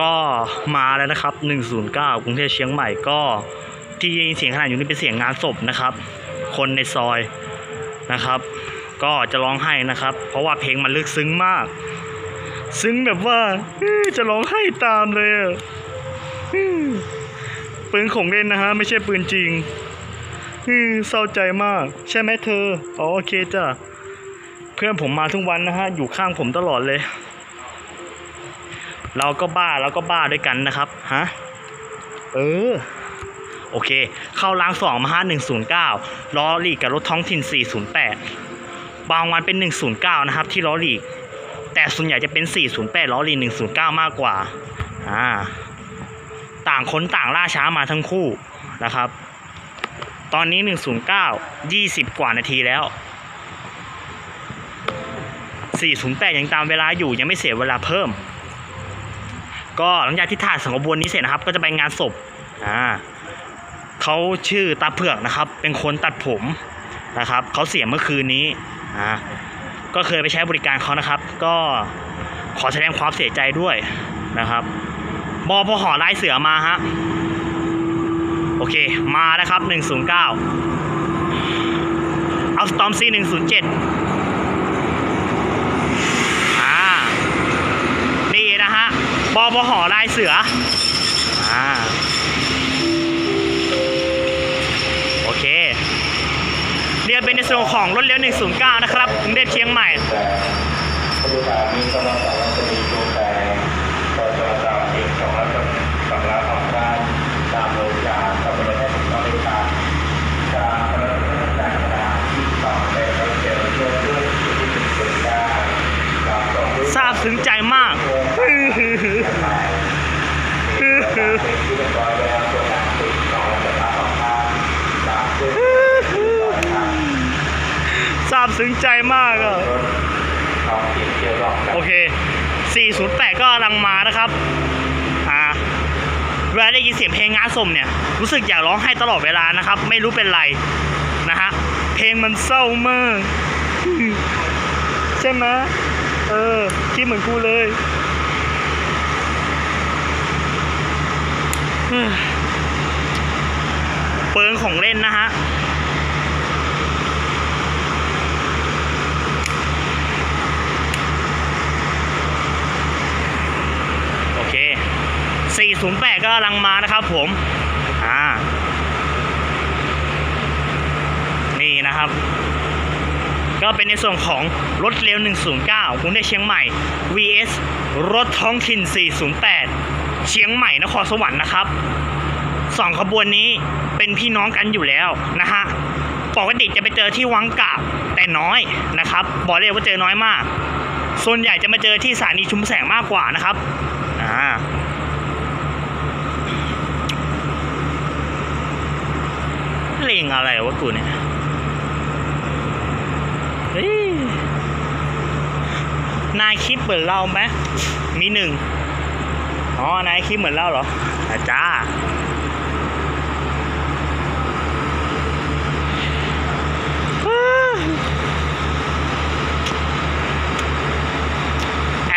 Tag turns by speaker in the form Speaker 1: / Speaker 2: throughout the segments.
Speaker 1: ก็มาแล้วนะครับ 109 กรุงเทพเชียงใหม่ก็ที่ยินเสียงขนาดอยู่นี่เป็นเสียงงานศพนะครับ คนในซอยนะครับ ก็จะร้องไห้นะครับ เพราะว่าเพลงมันลึกซึ้งมาก ซึ้งแบบว่าจะร้องไห้ตามเลยปืนของเล่นนะฮะไม่ใช่ปืนจริงเศร้าใจมาก ใช่ไหมเธออ๋อโอเคจ้ะเพื่อนผมมาทุกวันนะฮะอยู่ข้างผมตลอดเลย เราก็บ้าเราก็บ้าด้วยกันนะครับฮะเออโอเค เข้ารางสองมาฮะหนึ่งศูนย์เก้าล้อหลีกกับรถท้องถิ่นสี่ศูนย์แปดบางวันเป็นหนึ่งศูนย์เก้านะครับ ที่ล้อหลีก แต่ส่วนใหญ่จะเป็นสี่ศูนย์แปดล้อหลีกหนึ่งศูนย์เก้ามากกว่าอ่าต่างคนต่างล่าช้ามาทั้งคู่นะครับ ตอนนี้หนึ่งศูนย์เก้ายี่สิบกว่านาทีแล้วสี่ศูนย์แปดยังตามเวลาอยู่ยังไม่เสียเวลาเพิ่ม ก็หลังจากที่ถ่ายสังขบวนนี้เสร็จนะครับ ก็จะไปงานศพอ่าเขาชื่อตาเผือกนะครับ เป็นคนตัดผมนะครับเขาเสียเมื่อคืนนี้อ่าก็เคยไปใช้บริการเขานะครับ ก็ขอแสดงความเสียใจด้วยนะครับบอพอหอลายเสือมาฮะโอเคมานะครับ 109 เอาสตอมซี107 อ่า นี่นะฮะ บอพหอลายเสือ อ่า โอเค เรียกเป็นในส่วนของรถเลี้ยว 109 นะครับกรุงเทพเชียงใหม่
Speaker 2: แต่ผู้การาบสำรับของการตามากา
Speaker 1: บซึ้งใจมาก
Speaker 2: อะรถท้องถิ่นเที่ยวรอบกัน
Speaker 1: โอเค 408 ก็กำลังมานะครับอ่าเวลาได้ยินเสียงเพลงงานสมเนี่ย รู้สึกอยากร้องไห้ตลอดเวลานะครับ ไม่รู้เป็นไรนะฮะเพลงมันเศร้ามาก ใช่ไหมเออคิดเหมือนกูเลยเฮ้ยเปิงของเล่นนะฮะ โอเค 408 ก็กำลังมานะครับผมอ่านี่นะครับ ก็เป็นในส่วนของรถเร็ว 109กรุงเทพเชียงใหม่ vs รถท้องถิ่น 408 เชียงใหม่นครสวรรค์นะครับสองขบวนนี้เป็นพี่น้องกันอยู่แล้วนะฮะปกติจะไปเจอที่วังกาบแต่น้อยนะครับบอกเลยว่าเจอน้อยมาก ส่วนใหญ่จะมาเจอที่สถานีชุมแสงมากกว่านะครับอ่า เลงอะไรวะกูเนี่ยเฮ้ยนายคิดเหมือนเราไหมมีหนึ่งอ๋อนายคิดเหมือนเราเหรออาจ้า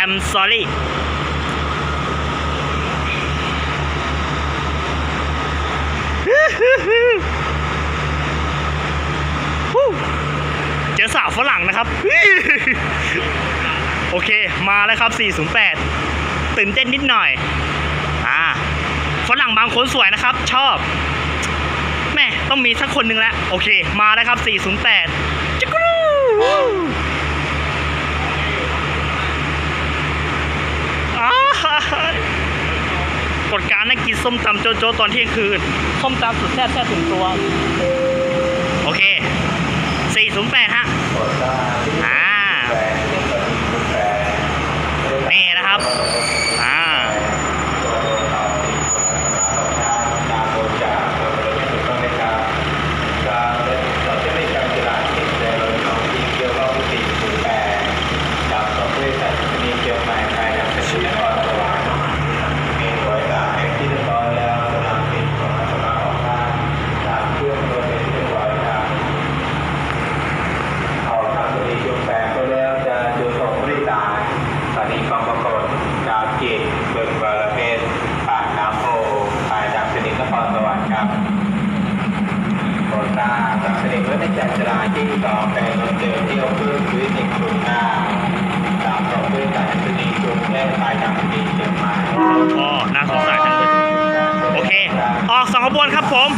Speaker 1: I'm sorry ฮู้เจอ สาวฝรั่งนะครับ โอเคมาแล้วครับ 408 ตื่นเต้นนิดหน่อย อ่าฝรั่งบางคนสวยนะครับ ชอบ แม่ต้องมีสักคนหนึ่งแล้ว โอเค มาแล้วครับ 408จิกรูอ้าวกดการนักกินส้มตำโจโจตอนเที่ยงคืน ส้มตำสุดแซ่บแซ่บถึงตัว โอเค ศูนย์
Speaker 2: แปดฮะ
Speaker 1: อ่า
Speaker 2: นี่
Speaker 1: นะครับอ่า
Speaker 2: เอกเบิกบาลเพนปากน้ำโพตายจากสนิทนครสวรรค์ครับโปรตาจากสนิทเมื่อได้จัดจราจที่อไปต่เราเจอเที่ยวเพื่อชีวิตในกรุงหน้าตามต่อเพื่อจากสนิทกรุงเทพตายจากสนิทเชียงใหม่
Speaker 1: โอ้น่าสงสารจังเลโอเค ออกสองขบวนครับผม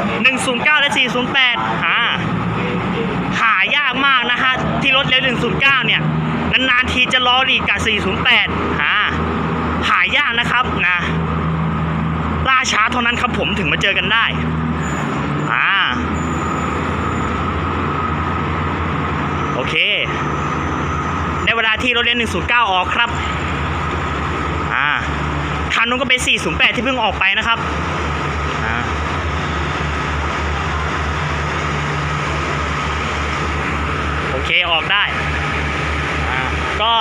Speaker 1: 109 และ 408 อ่า หายากมากนะฮะ ที่รถเร็ว 109 เนี่ย นานๆทีจะล้อดีกับ 408 อ่า ช้าเท่านั้นครับผมถึงมาเจอกันได้ อ่า โอเค ในเวลาที่รถเร็ว109 ออกครับ อ่า คันนู้นก็เป็น 408 ที่เพิ่งออกไปนะครับ อ่าโอเคออกได้อ่าก็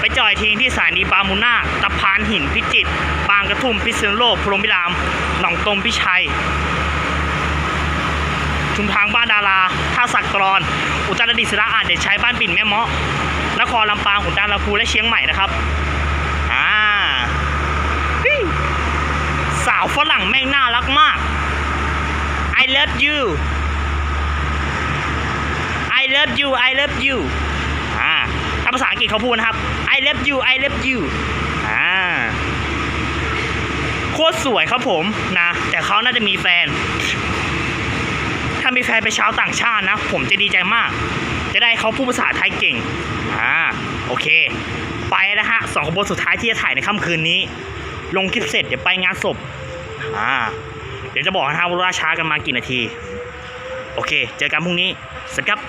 Speaker 1: ไปจอยทีที่สถานีบามุนาตะพานหินพิจิตร กระทุ่มพิษณุโลกพรหมพิราม หนองตมพิชัย ชุมทางบ้านดารา ท่าสักกรอน อุตรดิตถ์สระอาจเดชชัยบ้านปิ่นแม่เมาะ นครลำปางขุนตาลำพูและเชียงใหม่นะครับอ่าสาวฝรั่งแม่งน่ารักมาก I love you I love you I love you อ่าถ้าภาษาอังกฤษเขาพูดนะครับ I love you I love you คตรสวยครับผมนะ แต่เขาน่าจะมีแฟน ถ้ามีแฟนเป็นชาวต่างชาตินะ ผมจะดีใจมาก จะได้เขาพูดภาษาไทยเก่งอ่าโอเค ไปนะฮะสองขบวนสุดท้ายที่จะถ่ายในค่ำคืนนี้ ลงคลิปเสร็จเดี๋ยวไปงานศพอ่าเดี๋ยวจะบอกนะฮะว่าล่าช้ากันมากี่นาที โอเค เจอกันพรุ่งนี้สวัสดีครับ